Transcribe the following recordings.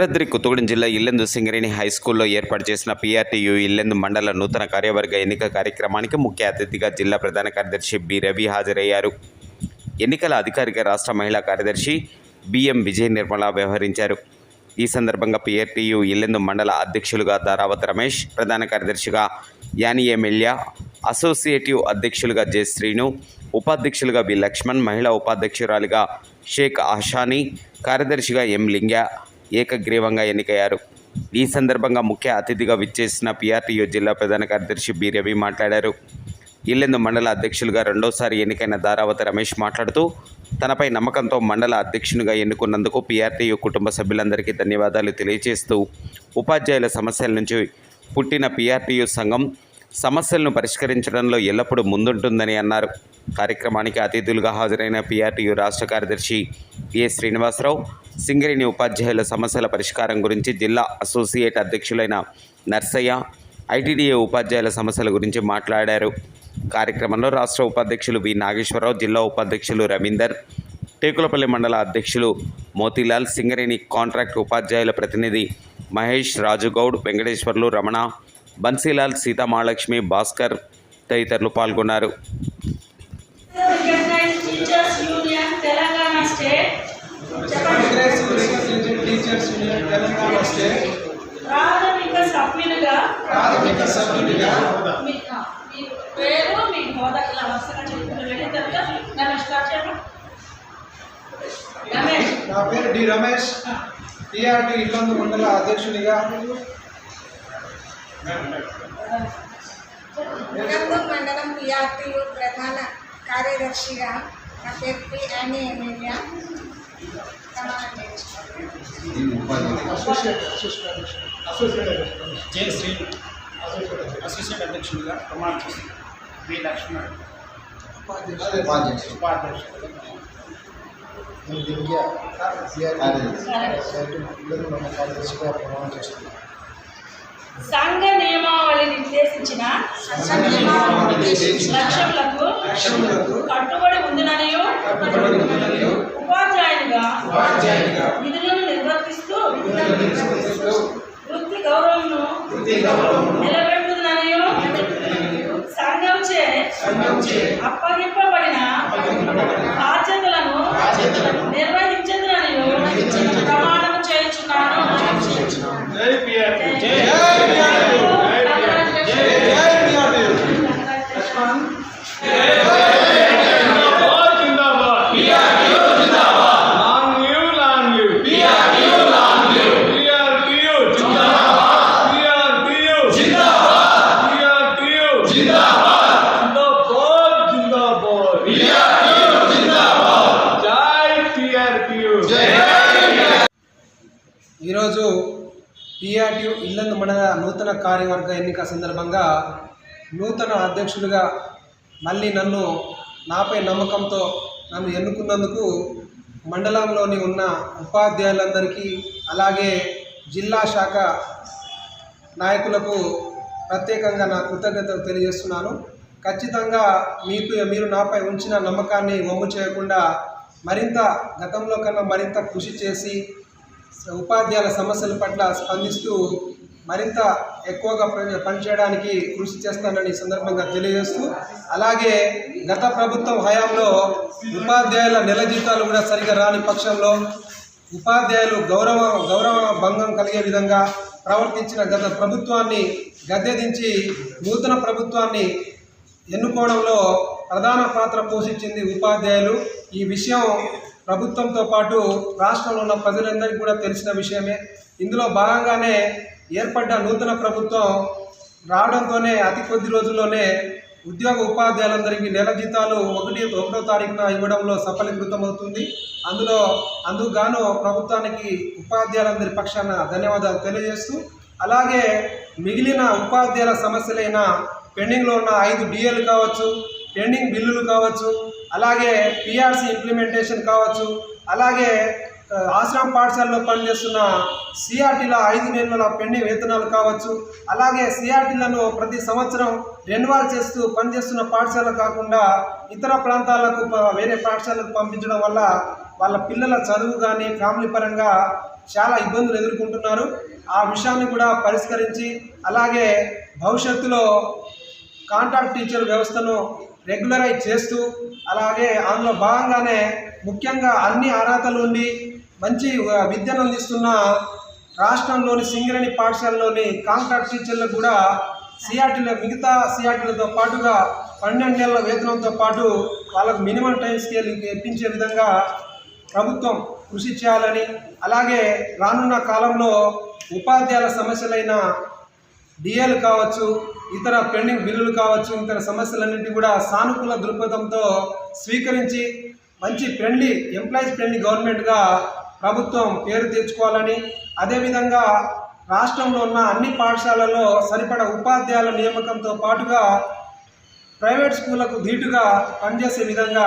భద్రాద్రి కొత్తగూడెం జిల్లా ఇల్లెందు సింగరేణి హై స్కూల్లో ఏర్పాటు చేసిన పీఆర్టీయూ ఇల్లెందు మండల నూతన కార్యవర్గ ఎన్నిక కార్యక్రమానికి ముఖ్య అతిథిగా జిల్లా ప్రధాన కార్యదర్శి బి రవి హాజరయ్యారు. ఎన్నికల అధికారిక రాష్ట్ర మహిళా కార్యదర్శి బిఎం విజయ నిర్మల వ్యవహరించారు. ఈ సందర్భంగా పీఆర్టీయూ ఇల్లెందు మండల అధ్యక్షులుగా దారావత్ రమేష్ ప్రధాన కార్యదర్శిగా యాని ఎమ్మెల్యా అసోసియేటివ్ అధ్యక్షులుగా జె శ్రీను ఉపాధ్యక్షులుగా బి లక్ష్మణ్ మహిళా ఉపాధ్యక్షురాలిగా షేక్ ఆషాని కార్యదర్శిగా ఎం లింగ ఏకగ్రీవంగా ఎన్నికయ్యారు. ఈ సందర్భంగా ముఖ్య అతిథిగా విచ్చేసిన పీఆర్టీయూ జిల్లా ప్రధాన కార్యదర్శి బి. రవి మాట్లాడారు. ఇల్లెందు మండల అధ్యక్షులుగా రెండోసారి ఎన్నికైన దారావతి రమేష్ మాట్లాడుతూ తనపై నమ్మకంతో మండల అధ్యక్షునిగా ఎన్నుకున్నందుకు పీఆర్టీయూ కుటుంబ సభ్యులందరికీ ధన్యవాదాలు తెలియజేస్తూ ఉపాధ్యాయుల సమస్యల నుంచి పుట్టిన పీఆర్టీయూ సంఘం సమస్యలను పరిష్కరించడంలో ఎల్లప్పుడూ ముందుంటుందని అన్నారు. కార్యక్రమానికి అతిథులుగా హాజరైన పీఆర్టీయూ రాష్ట్ర కార్యదర్శి ఏ శ్రీనివాసరావు సింగరేణి ఉపాధ్యాయుల సమస్యల పరిష్కారం గురించి జిల్లా అసోసియేట్ అధ్యక్షులైన నర్సయ్య ఐటీడీఏ ఉపాధ్యాయుల సమస్యల గురించి మాట్లాడారు. కార్యక్రమంలో రాష్ట్ర ఉపాధ్యక్షులు వి నాగేశ్వరరావు జిల్లా ఉపాధ్యక్షులు రవీందర్ టేకులపల్లి మండల అధ్యక్షులు మోతీలాల్ సింగరేణి కాంట్రాక్ట్ ఉపాధ్యాయుల ప్రతినిధి మహేష్ రాజుగౌడ్ వెంకటేశ్వర్లు రమణ బన్సీలాల్ సీతామహాలక్ష్మి భాస్కర్ తదితరులు పాల్గొన్నారు. ప్రాథమిక సభ్యులుగా ప్రాథమిక మీ పేరు మీ హోదా ఇలా వరుసగా వెళ్ళిన తర్వాత స్టార్ట్ రమేష్ నా పేరు డి రమేష్. టిఆర్టీ ఇల్లందు మండల అధ్యక్షుడిగా ఇలందు మండలం పిఆర్టీయు ప్రధాన కార్యదర్శిగా నా పేరు పి యానీ ఎమ్మెల్యే ప్రమాణం చేయించుకోవాలి అసోసియేట్ అసోసియేట్ అసోసియేట్ అధ్యక్షుడు. జే శ్రీ అసోసియేట్ అధ్యక్షుడు. అసోసియేట్ అధ్యక్షుడిగా ప్రమాణ చేస్తున్నాను వి లక్ష్మణ్ అదే ఉపాధ్యక్షుడు. ఉపాధ్యక్షుడు నేను దివ్య టిఆర్టీ ఇల్లందు మండల కార్యదర్శిగా ప్రమాణం చేస్తున్నాను సంఘ నియమావళి నిర్దేశించిన లక్ష్యములకు కట్టుబడి ఉందిననియు ఉపాధ్యాయునిగా నిధులను విధులను నిర్వర్తిస్తూ వృత్తి గౌరవమును వృత్తి సంఘంచే అప్పగింపబడిన బాధ్యతలను నిర్వహించదు ప్రమాణం చేయుచున్నాను జై పిఆర్టీ జై Laxman long live long live PRTU long live PRTU జిందాబాద్ పిఆర్టీయూ జిందాబాద్ పిఆర్టీయూ జిందాబాద్ జిందాబాద్ జిందాబాద్ పిఆర్టీయూ జిందాబాద్ జై పిఆర్టీయూ జై ఈరోజు టీఆర్టీ ఇల్లందు మండల నూతన కార్యవర్గ ఎన్నిక సందర్భంగా నూతన అధ్యక్షులుగా మళ్ళీ నన్ను నాపై నమ్మకంతో నన్ను ఎన్నుకున్నందుకు మండలంలోని ఉన్న ఉపాధ్యాయులందరికీ అలాగే జిల్లా శాఖ నాయకులకు ప్రత్యేకంగా నా కృతజ్ఞతలు తెలియజేస్తున్నాను. ఖచ్చితంగా మీకు మీరు నాపై ఉంచిన నమ్మకాన్ని వమ్ము చేయకుండా మరింత గతంలో కన్నా మరింత కృషి చేసి ఉపాధ్యాయుల సమస్యల పట్ల స్పందిస్తూ మరింత ఎక్కువగా పనిచేయడానికి కృషి చేస్తానని సందర్భంగా తెలియజేస్తూ అలాగే గత ప్రభుత్వం హయాంలో ఉపాధ్యాయుల నెల జీతాలు కూడా సరిగా రాని పక్షంలో ఉపాధ్యాయులు గౌరవ గౌరవ భంగం కలిగే విధంగా ప్రవర్తించిన గత ప్రభుత్వాన్ని గద్దెదించి నూతన ప్రభుత్వాన్ని ఎన్నుకోవడంలో ప్రధాన పాత్ర పోషించింది ఉపాధ్యాయులు. ఈ విషయం ప్రభుత్వంతో పాటు రాష్ట్రంలో ఉన్న ప్రజలందరికీ కూడా తెలిసిన విషయమే. ఇందులో భాగంగానే ఏర్పడ్డ నూతన ప్రభుత్వం రావడంతోనే అతి కొద్ది రోజుల్లోనే ఉద్యోగ ఉపాధ్యాయులందరికీ నెల జీతాలు ఒకటి ఒకటో తారీఖున ఇవ్వడంలో సఫలీకృతమవుతుంది. అందులో అందుకుగాను ప్రభుత్వానికి ఉపాధ్యాయులందరి పక్షాన ధన్యవాదాలు తెలియజేస్తూ అలాగే మిగిలిన ఉపాధ్యాయుల సమస్యలైన పెండింగ్లో ఉన్న ఐదు డిఎల్ కావచ్చు పెండింగ్ బిల్లులు కావచ్చు అలాగే పిఆర్సి ఇంప్లిమెంటేషన్ కావచ్చు అలాగే ఆశ్రమ పాఠశాలలో పనిచేస్తున్న సిఆర్టీల ఐదు నెలల పెండింగ్ వేతనాలు కావచ్చు అలాగే సిఆర్టీలను ప్రతి సంవత్సరం రెన్యువల్ చేస్తూ పనిచేస్తున్న పాఠశాల కాకుండా ఇతర ప్రాంతాలకు ప- వేరే పాఠశాలకు పంపించడం వల్ల వాళ్ళ పిల్లల చదువు కానీ ఫ్యామిలీ పరంగా చాలా ఇబ్బందులు ఎదుర్కొంటున్నారు. ఆ విషయాన్ని కూడా పరిష్కరించి అలాగే భవిష్యత్తులో కాంట్రాక్ట్ టీచర్ వ్యవస్థను రెగ్యులరైజ్ చేస్తూ అలాగే అందులో భాగంగానే ముఖ్యంగా అన్ని అర్హతలు ఉండి మంచి విద్యను అందిస్తున్న రాష్ట్రంలోని సింగరేణి పాఠశాలలోని కాంట్రాక్ట్ టీచర్లకు కూడా సిఆర్టీల మిగతా సిఆర్టీలతో పాటుగా పన్నెండేళ్ళ వేతనంతో పాటు వాళ్ళకు మినిమం టైం స్కేల్ ఇప్పించే విధంగా ప్రభుత్వం కృషి చేయాలని అలాగే రానున్న కాలంలో ఉపాధ్యాయుల సమస్యలైన డిఏలు కావచ్చు ఇతర పెండింగ్ బిల్లులు కావచ్చు ఇతర సమస్యలన్నింటినీ కూడా సానుకూల దృక్పథంతో స్వీకరించి మంచి ఫ్రెండ్లీ ఎంప్లాయీస్ ఫ్రెండ్లీ గవర్నమెంట్గా ప్రభుత్వం పేరు తెచ్చుకోవాలని అదేవిధంగా రాష్ట్రంలో ఉన్న అన్ని పాఠశాలల్లో సరిపడ ఉపాధ్యాయుల నియామకంతో పాటుగా ప్రైవేట్ స్కూళ్ళకు ధీటుగా పనిచేసే విధంగా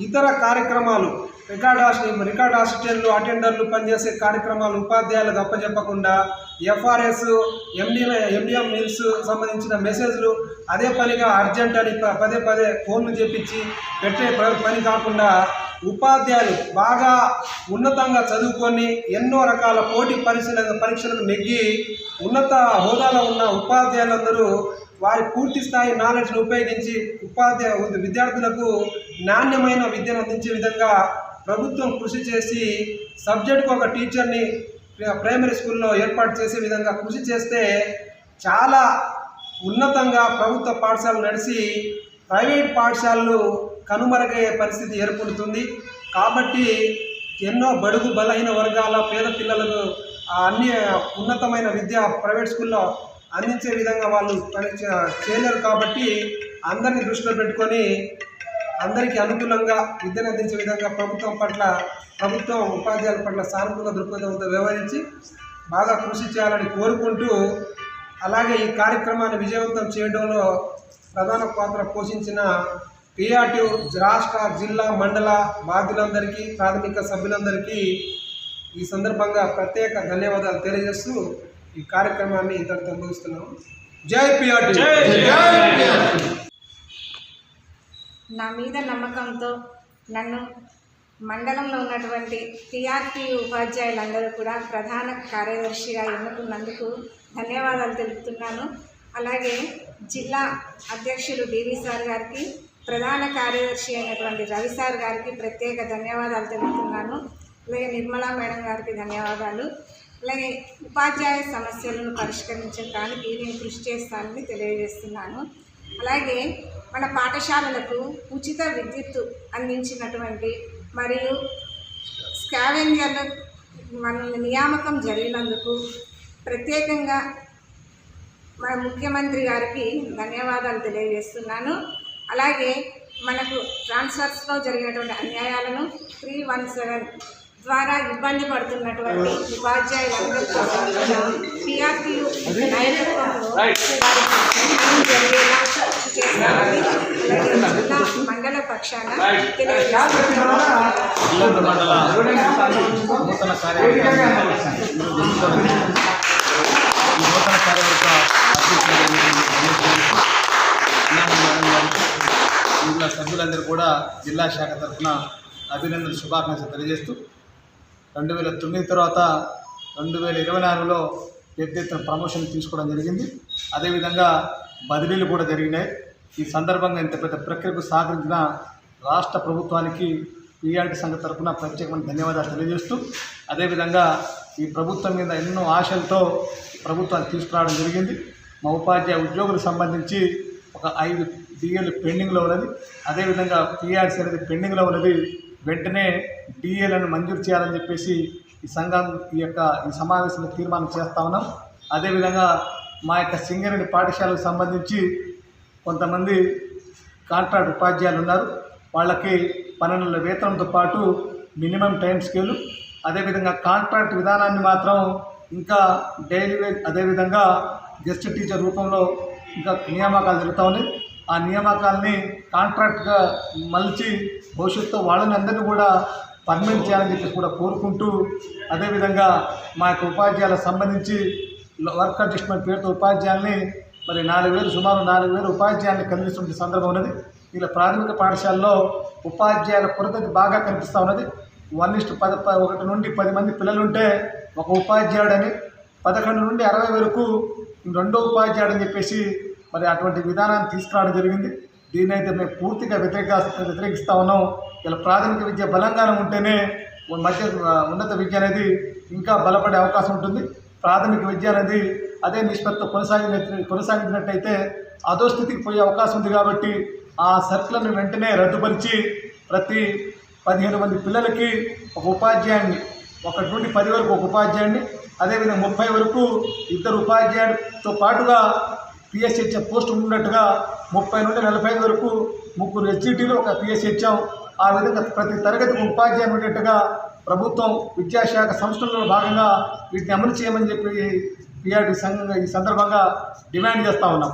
ఇతర కార్యక్రమాలు రికార్డ్ రికార్డ్ అసిస్టెంట్లు అటెండర్లు పనిచేసే కార్యక్రమాలు ఉపాధ్యాయులకు అప్పచెప్పకుండా ఎఫ్ఆర్ఎస్ ఎండి ఎండిఎం మిల్స్ సంబంధించిన మెసేజ్లు అదే పనిగా అర్జెంట్ అని ప- పదే పదే ఫోన్లు చేపించి పెట్టే ప- పని కాకుండా ఉపాధ్యాయులు బాగా ఉన్నతంగా చదువుకొని ఎన్నో రకాల పోటీ పరిశీలన పరీక్షలకు నెగ్గి ఉన్నత హోదాలో ఉన్న ఉపాధ్యాయులందరూ వారి పూర్తి స్థాయి నాలెడ్జ్ను ఉపయోగించి ఉపాధ్యాయ విద్యార్థులకు నాణ్యమైన విద్యను అందించే విధంగా ప్రభుత్వం కృషి చేసి సబ్జెక్ట్కి ఒక టీచర్ని ప్రైమరీ స్కూల్లో ఏర్పాటు చేసే విధంగా కృషి చేస్తే చాలా ఉన్నతంగా ప్రభుత్వ పాఠశాలలు నడిచి ప్రైవేట్ పాఠశాలలు కనుమరుగయ్యే పరిస్థితి ఏర్పడుతుంది. కాబట్టి ఎన్నో బడుగు బలహీన వర్గాల పేద పిల్లలకు అన్ని ఉన్నతమైన విద్య ప్రైవేట్ స్కూల్లో అందించే విధంగా వాళ్ళు చేయలేరు కాబట్టి అందరినీ దృష్టిలో పెట్టుకొని అందరికీ అనుకూలంగా విద్యను అందించే విధంగా ప్రభుత్వం పట్ల ప్రభుత్వం ఉపాధ్యాయుల పట్ల సానుకూల దృక్పథంతో వ్యవహరించి బాగా కృషి చేయాలని కోరుకుంటూ అలాగే ఈ కార్యక్రమాన్ని విజయవంతం చేయడంలో ప్రధాన పాత్ర పోషించిన పిఆర్టీ రాష్ట్ర జిల్లా మండల బాధ్యులందరికీ ప్రాథమిక సభ్యులందరికీ ఈ సందర్భంగా ప్రత్యేక ధన్యవాదాలు తెలియజేస్తూ ఈ కార్యక్రమాన్ని ఇంతటితో ముగిస్తున్నాము. జై పిఆర్టీ నా మీద నమ్మకంతో నన్ను మండలంలో ఉన్నటువంటి టీఆర్పీ ఉపాధ్యాయులందరూ కూడా ప్రధాన కార్యదర్శిగా ఎన్నుకున్నందుకు ధన్యవాదాలు తెలుపుతున్నాను. అలాగే జిల్లా అధ్యక్షులు డివి సార్ గారికి ప్రధాన కార్యదర్శి అయినటువంటి రవి సార్ గారికి ప్రత్యేక ధన్యవాదాలు తెలుపుతున్నాను. అలాగే నిర్మలా మేడం గారికి ధన్యవాదాలు. అలాగే ఉపాధ్యాయ సమస్యలను పరిష్కరించడానికి నేను కృషి చేస్తానని తెలియజేస్తున్నాను. అలాగే మన పాఠశాలలకు ఉచిత విద్యుత్తు అందించినటువంటి మరియు స్కావెంజర్ల మన నియామకం జరిగినందుకు ప్రత్యేకంగా మన ముఖ్యమంత్రి గారికి ధన్యవాదాలు తెలియజేస్తున్నాను. అలాగే మనకు ట్రాన్స్ఫర్స్లో జరిగినటువంటి అన్యాయాలను త్రీ వన్ సెవెన్ ద్వారా ఇబ్బంది పడుతున్నటువంటి ఉపాధ్యాయులందరూ టీఆర్పీయు నాయకత్వంలో జరిగేలా అలాగే జిల్లా మండల పక్షాన నూతన సభ్యులందరూ కూడా జిల్లా శాఖ తరఫున అభినందన శుభాకాంక్షలు తెలియజేస్తూ రెండు వేల తొమ్మిది తర్వాత రెండు వేల ఇరవై నాలుగులో పెద్ద ఎత్తున ప్రమోషన్ తీసుకోవడం జరిగింది. అదేవిధంగా బదిలీలు కూడా జరిగినాయి. ఈ సందర్భంగా ఇంత పెద్ద ప్రక్రియకు సహకరించిన రాష్ట్ర ప్రభుత్వానికి పిఆర్టీ సంఘ తరఫున ప్రత్యేకమైన ధన్యవాదాలు తెలియజేస్తూ అదేవిధంగా ఈ ప్రభుత్వం మీద ఎన్నో ఆశలతో ప్రభుత్వాన్ని తీసుకురావడం జరిగింది. మా ఉపాధ్యాయ ఉద్యోగులకు సంబంధించి ఒక ఐదు డిఏలు పెండింగ్లో ఉన్నది. అదేవిధంగా పిఆర్సీ అనేది పెండింగ్లో ఉన్నది. వెంటనే డిఏలను మంజూరు చేయాలని చెప్పేసి ఈ సంఘం ఈ యొక్క ఈ సమావేశంలో తీర్మానం చేస్తా ఉన్నాం. అదేవిధంగా మా యొక్క సింగరేణి పాఠశాలకు సంబంధించి కొంతమంది కాంట్రాక్ట్ ఉపాధ్యాయులు ఉన్నారు. వాళ్ళకి పన్నెండుల వేతనంతో పాటు మినిమం టైం స్కేలు. అదేవిధంగా కాంట్రాక్ట్ విధానాన్ని మాత్రం ఇంకా డైలీ వేజ్ అదేవిధంగా గెస్ట్ టీచర్ రూపంలో ఇంకా నియామకాలు జరుగుతూ ఉన్నాయి. ఆ నియామకాలని కాంట్రాక్ట్గా మలిచి భవిష్యత్తులో వాళ్ళని అందరినీ కూడా పర్మనెంట్ చేయాలని చెప్పేసి కూడా కోరుకుంటూ అదేవిధంగా మా యొక్క ఉపాధ్యాయులకు సంబంధించి వర్క్ అడ్జస్ట్మెంట్ పేరుతో ఉపాధ్యాయుల్ని మరి నాలుగు వేలు సుమారు నాలుగు వేలు ఉపాధ్యాయుల్ని కలిగిస్తున్న సందర్భం ఉన్నది. ఇలా ప్రాథమిక పాఠశాలలో ఉపాధ్యాయుల కొరత బాగా కనిపిస్తూ ఉన్నది. వన్ ఇస్ట్ పద ప- ఒకటి నుండి పది మంది పిల్లలు ఉంటే ఒక ఉపాధ్యాయుడని పదకొండు నుండి అరవై వరకు రెండో ఉపాధ్యాయుడు అని చెప్పేసి మరి అటువంటి విధానాన్ని తీసుకురావడం జరిగింది. దీన్ని అయితే మేము పూర్తిగా వ్యతిరేక వ్యతిరేకిస్తూ ఉన్నాం. ఇలా ప్రాథమిక విద్య బలంగానే ఉంటేనే మధ్య ఉన్నత విద్య అనేది ఇంకా బలపడే అవకాశం ఉంటుంది. ప్రాథమిక విద్య అనేది అదే నిష్పత్తితో కొనసాగిన కొనసాగించినట్టయితే అదో స్థితికి పోయే అవకాశం ఉంది కాబట్టి ఆ సర్కులను వెంటనే రద్దుపరిచి ప్రతి పదిహేను మంది పిల్లలకి ఒక ఉపాధ్యాయుడిని ఒకటి నుండి పది వరకు ఒక ఉపాధ్యాయుడిని అదేవిధంగా ముప్పై వరకు ఇద్దరు ఉపాధ్యాయుడితో పాటుగా పిఎస్హెచ్ఎం పోస్ట్ ఉన్నట్టుగా ముప్పై నుండి నలభై ఐదు వరకు ముగ్గురు హెచ్జిటీలు ఒక పిఎస్హెచ్ఎం ఆ విధంగా ప్రతి తరగతికి ఉపాధ్యాయులు ఉండేట్టుగా ప్రభుత్వం విద్యాశాఖ సంస్థల్లో భాగంగా వీటిని అమలు చేయమని చెప్పి పిఆర్టీ సంఘంగా ఈ సందర్భంగా డిమాండ్ చేస్తూ ఉన్నాం.